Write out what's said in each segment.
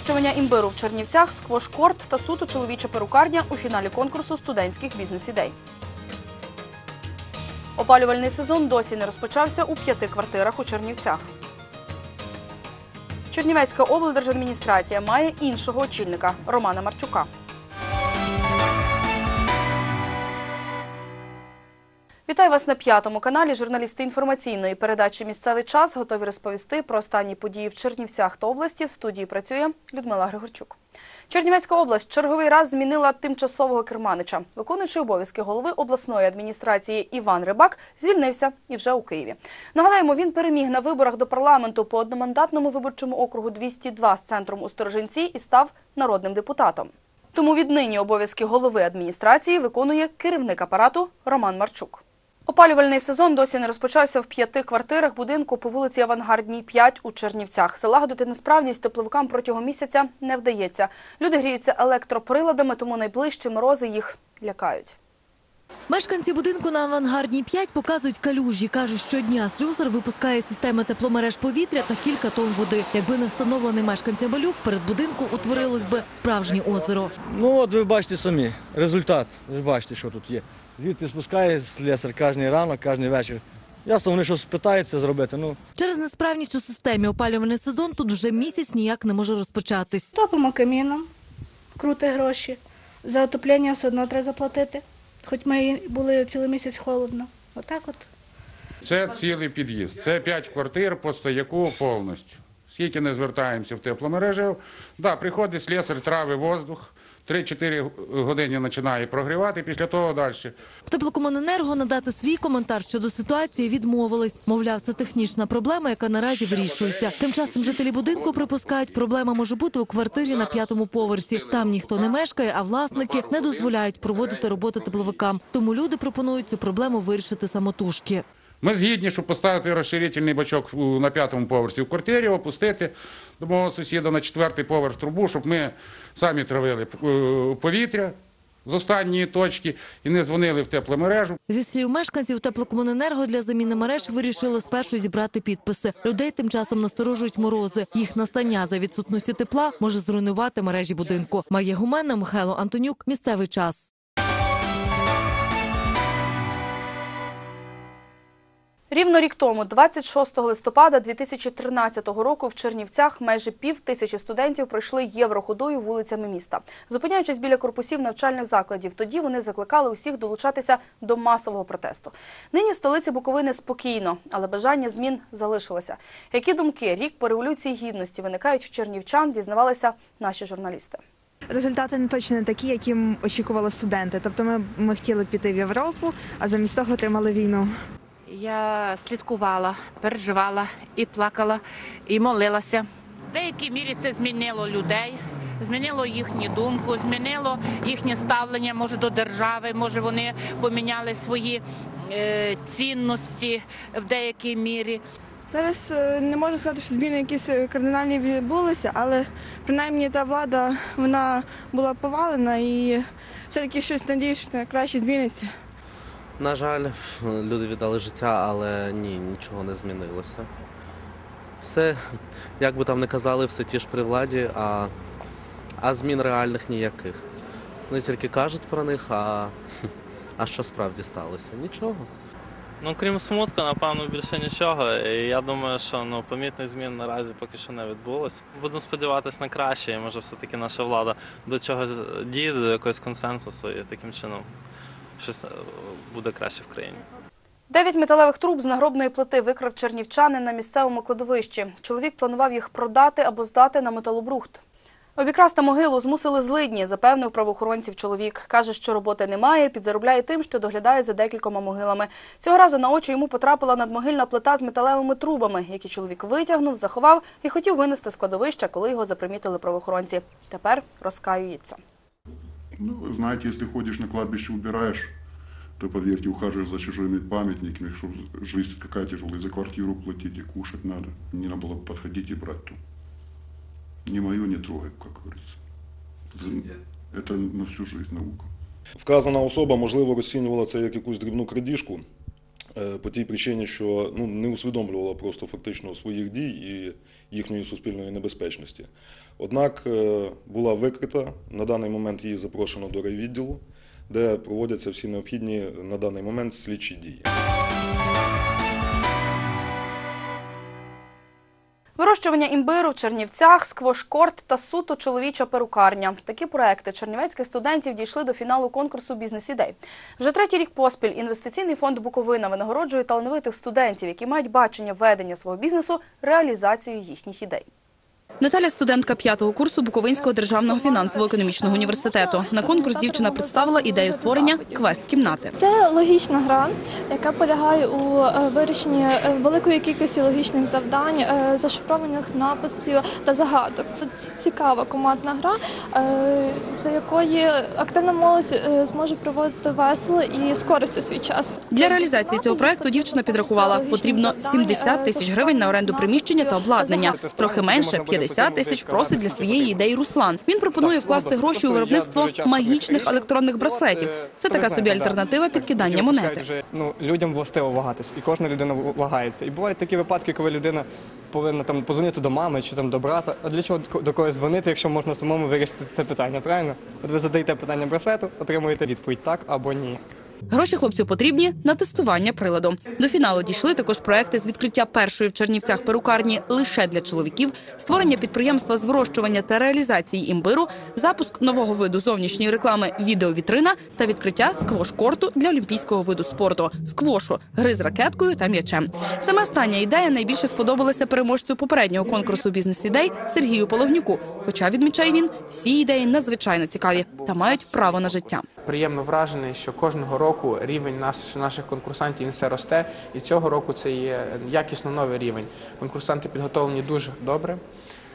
вирощування імбиру в Чернівцях, сквош-корт та суто чоловіча перукарня у фіналі конкурсу студентських бізнес-ідей. Опалювальний сезон досі не розпочався у п'яти квартирах у Чернівцях. Чернівецька облдержадміністрація має іншого очільника Романа Марчука. Вітаю вас на п'ятому каналі. Журналісти інформаційної передачі Місцевий час готові розповісти про останні події в Чернівцях та області. В студії працює Людмила Григорчук. Чернівецька область черговий раз змінила тимчасового керманича. Виконуючий обов'язки голови обласної адміністрації Іван Рибак звільнився і вже у Києві. Нагадаємо, він переміг на виборах до парламенту по одномандатному виборчому округу 202 з центром у Сторожинці і став народним депутатом. Тому віднині обов'язки голови адміністрації виконує керівник апарату Роман Марчук. Опалювальний сезон досі не розпочався в п'яти квартирах будинку по вулиці Авангардній 5 у Чернівцях. Залагодити несправність тепловикам протягом місяця не вдається. Люди гріються електроприладами, тому найближчі морози їх лякають. Мешканці будинку на авангардній 5 показують калюжі. Кажуть, щодня слюсар випускає системи тепломереж повітря та кілька тонн води. Якби не встановлений мешканцям балюк, перед будинком утворилось би справжнє озеро. Ну от ви бачите самі, результат. Ви бачите, що тут є. Звідти спускає слесар кожен ранок, кожен вечір. Ясно, вони щось питаються зробити. Ну, Через несправність у системі опалювальний сезон тут вже місяць ніяк не може розпочатись. Топимо каміном, крути гроші. За отоплення все одно треба заплатити. Хоч ми і були цілий місяць холодно. Отак от. Це цілий під'їзд. Це п'ять квартир по стояку повністю. Скільки не звертаємося в тепломережу, да, приходить слесар, трави воздух, 3-4 години починає прогрівати, після того далі. В теплокомуненерго надати свій коментар щодо ситуації відмовились. Мовляв, це технічна проблема, яка наразі вирішується. Тим часом жителі будинку припускають, проблема може бути у квартирі на п'ятому поверсі. Там ніхто не мешкає, а власники не дозволяють проводити роботи тепловикам. Тому люди пропонують цю проблему вирішити самотужки. Ми згідні, щоб поставити розширительний бачок на п'ятому поверсі в квартирі, опустити до мого сусіда на четвертий поверх трубу, щоб ми самі травили е, повітря з останньої точки і не дзвонили в тепломережу. Зі слів мешканців теплокомуненерго для заміни мереж вирішили спершу зібрати підписи. Людей тим часом насторожують морози. Їх настання за відсутності тепла може зруйнувати мережі будинку. Має гумена Михайло Антонюк. Місцевий час. Рівно рік тому, 26 листопада 2013 року, в Чернівцях майже пів тисячі студентів пройшли євроходою вулицями міста. Зупиняючись біля корпусів навчальних закладів, тоді вони закликали усіх долучатися до масового протесту. Нині в столиці Буковини спокійно, але бажання змін залишилося. Які думки рік по революції гідності виникають в чернівчан, дізнавалися наші журналісти. Результати не точно не такі, які очікували студенти. Тобто ми, ми хотіли піти в Європу, а замість того отримали війну. Я слідкувала, переживала і плакала, і молилася. В деякій мірі це змінило людей, змінило їхню думку, змінило їхнє ставлення, може, до держави, може, вони поміняли свої е, цінності в деякій мірі. Зараз е, не можу сказати, що зміни якісь е, кардинальні відбулися, але принаймні та влада вона була повалена і все-таки щось надіюсь, що краще зміниться. На жаль, люди віддали життя, але ні, нічого не змінилося. Все, як би там не казали, все ті ж при владі, а, а змін реальних ніяких. Вони тільки кажуть про них, а, а що справді сталося? Нічого. Ну, крім смутку, напевно, більше нічого. І я думаю, що ну, помітних змін наразі поки що не відбулось. Будемо сподіватися на краще, і може все-таки наша влада до чогось дійде, до якогось консенсусу, і таким чином щось е, буде краще в країні. Дев'ять металевих труб з нагробної плити викрав чернівчанин на місцевому кладовищі. Чоловік планував їх продати або здати на металобрухт. Обікрасти могилу змусили злидні, запевнив правоохоронців чоловік. Каже, що роботи немає, підзаробляє тим, що доглядає за декількома могилами. Цього разу на очі йому потрапила надмогильна плита з металевими трубами, які чоловік витягнув, заховав і хотів винести з кладовища, коли його запримітили правоохоронці. Тепер розкаюється. Ну, вы знаете, если ходишь на кладбище, убираешь, то, поверьте, ухаживаешь за чужими памятниками, что жизнь какая тяжелая, за квартиру платить и кушать надо. Не надо было подходить и брать ту. Не мою не трогай, как говорится. За- Это на всю жизнь наука. Вказана особа, можливо, розцінювала це як якусь дрібну крадіжку е, по тій причині, що ну, не усвідомлювала просто фактично своїх дій і їхньої суспільної небезпечності. Однак е, була викрита, на даний момент її запрошено до райвідділу, де проводяться всі необхідні на даний момент слідчі дії. Вирощування імбиру в Чернівцях, сквош-корт та суто чоловіча перукарня. Такі проекти чернівецьких студентів дійшли до фіналу конкурсу бізнес-ідей. Вже третій рік поспіль інвестиційний фонд Буковина винагороджує талановитих студентів, які мають бачення ведення свого бізнесу, реалізацію їхніх ідей. Наталя студентка п'ятого курсу Буковинського державного фінансово-економічного університету. На конкурс дівчина представила ідею створення квест-кімнати. Це логічна гра, яка полягає у е, вирішенні е, великої кількості логічних завдань, е, зашифрованих написів та загадок. Це Цікава командна гра, за якої активна молодь зможе проводити весело і з користю свій час. Для реалізації цього проекту дівчина підрахувала, потрібно 70 тисяч гривень на оренду приміщення та обладнання. Трохи менше 50 тисяч просить для своєї ідеї Руслан. Він пропонує вкласти гроші у виробництво магічних електронних браслетів. Це така собі альтернатива підкидання монети. Ну людям властиво вагатись, і кожна людина вагається. І бувають такі випадки, коли людина повинна там позвонити до мами чи там до брата. А для чого до когось дзвонити, якщо можна самому вирішити це питання? Правильно? От ви задаєте питання браслету, отримуєте відповідь так або ні. Гроші хлопцю потрібні на тестування приладу. До фіналу дійшли також проекти з відкриття першої в Чернівцях перукарні лише для чоловіків, створення підприємства з вирощування та реалізації імбиру, запуск нового виду зовнішньої реклами відеовітрина та відкриття сквош-корту для олімпійського виду спорту сквошу, гри з ракеткою та м'ячем. Саме остання ідея найбільше сподобалася переможцю попереднього конкурсу бізнес-ідей Сергію Пологнюку. Хоча відмічає він, всі ідеї надзвичайно цікаві та мають право на життя. приємно вражений, що кожного року рівень наш, наших конкурсантів все росте, і цього року це є якісно новий рівень. Конкурсанти підготовлені дуже добре.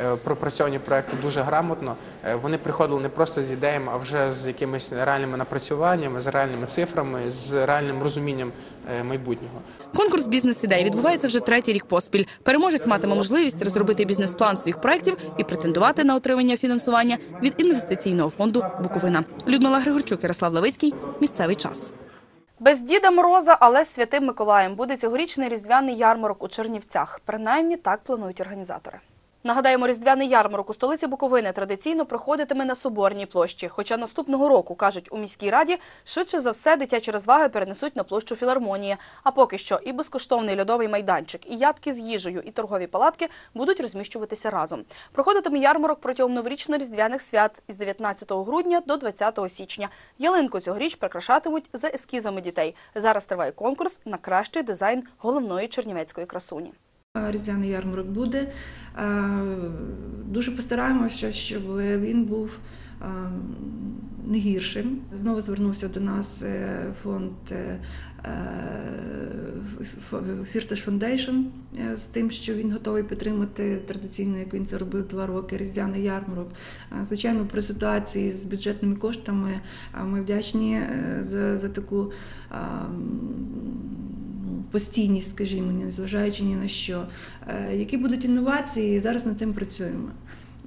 Е, Пропрацьовані проекти дуже грамотно. Е, Вони приходили не просто з ідеями, а вже з якимись реальними напрацюваннями, з реальними цифрами, з реальним розумінням е, майбутнього. Конкурс бізнес-ідей відбувається вже третій рік поспіль. Переможець матиме можливість розробити бізнес-план своїх проєктів і претендувати на отримання фінансування від інвестиційного фонду Буковина. Людмила Григорчук, Ярослав Левицький. Місцевий час. Без Діда Мороза, але з Святим Миколаєм буде цьогорічний різдвяний ярмарок у Чернівцях. Принаймні так планують організатори. Нагадаємо, різдвяний ярмарок у столиці Буковини традиційно проходитиме на Соборній площі. Хоча наступного року, кажуть у міській раді, швидше за все дитячі розваги перенесуть на площу філармонії. А поки що і безкоштовний льодовий майданчик, і ядки з їжею, і торгові палатки будуть розміщуватися разом. Проходитиме ярмарок протягом новорічно-різдвяних свят із 19 грудня до 20 січня. Ялинку цьогоріч прикрашатимуть за ескізами дітей. Зараз триває конкурс на кращий дизайн головної чернівецької красуні. Різдвяний ярмарок буде. Е, Дуже постараємося, щоб він був е, не гіршим. Знову звернувся до нас е, фонд е, Фірташ Фондейшн з тим, що він готовий підтримати традиційно, як він це робив два роки, різдвяний ярмарок. Е, Звичайно, при ситуації з бюджетними коштами е, ми вдячні е, за, за таку. Постійність, скажімо, незважаючи ні на що. Е, Які будуть інновації, зараз над цим працюємо.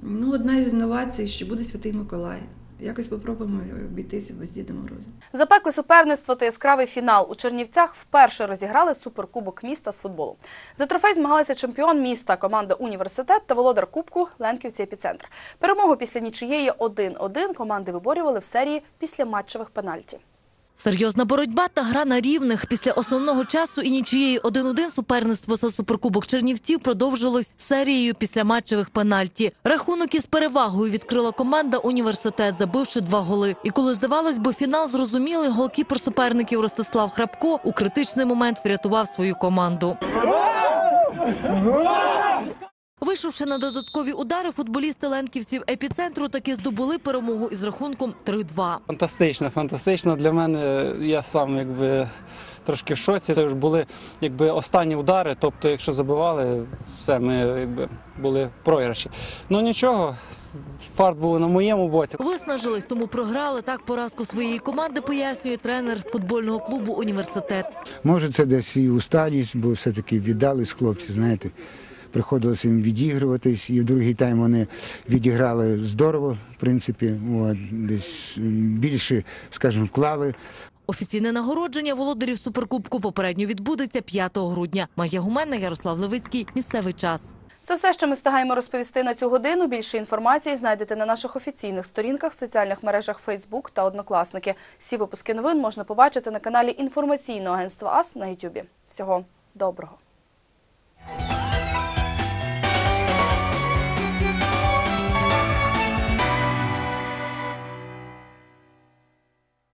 Ну, одна із інновацій, що буде Святий Миколай. Якось попробуємо обійтися без Діда Мороза. Запекле суперництво та яскравий фінал у Чернівцях вперше розіграли суперкубок міста з футболу. За трофей змагалися чемпіон міста, команда Університет та володар Кубку Ленківці Епіцентр. Перемогу після нічиєї 1-1 команди виборювали в серії після матчевих пенальті. Серйозна боротьба та гра на рівних. Після основного часу і нічиєї 1-1 суперництво за суперкубок Чернівців продовжилось серією після матчевих пенальті. Рахунок із перевагою відкрила команда університет, забивши два голи. І коли здавалось би, фінал зрозумілий, голкіпер суперників Ростислав Храпко у критичний момент врятував свою команду. Вийшовши на додаткові удари, футболісти ленківців епіцентру таки здобули перемогу із рахунком 3-2. Фантастично, фантастично. Для мене я сам якби трошки в шоці. Це ж були якби останні удари. Тобто, якщо забивали, все, ми якби були в програші. Ну нічого, фарт був на моєму боці. Виснажились, тому програли так поразку своєї команди, пояснює тренер футбольного клубу університет. Може, це десь і усталість, бо все-таки віддались хлопці, знаєте. Приходилося їм відігруватись, і в другий тайм вони відіграли здорово, в принципі, от, десь більше, скажімо, вклали. Офіційне нагородження володарів суперкубку попередньо відбудеться 5 грудня. Майя Гуменна, Ярослав Левицький. Місцевий час. Це все, що ми встигаємо розповісти на цю годину. Більше інформації знайдете на наших офіційних сторінках в соціальних мережах Facebook та Однокласники. Всі випуски новин можна побачити на каналі інформаційного агентства АС на YouTube. Всього доброго.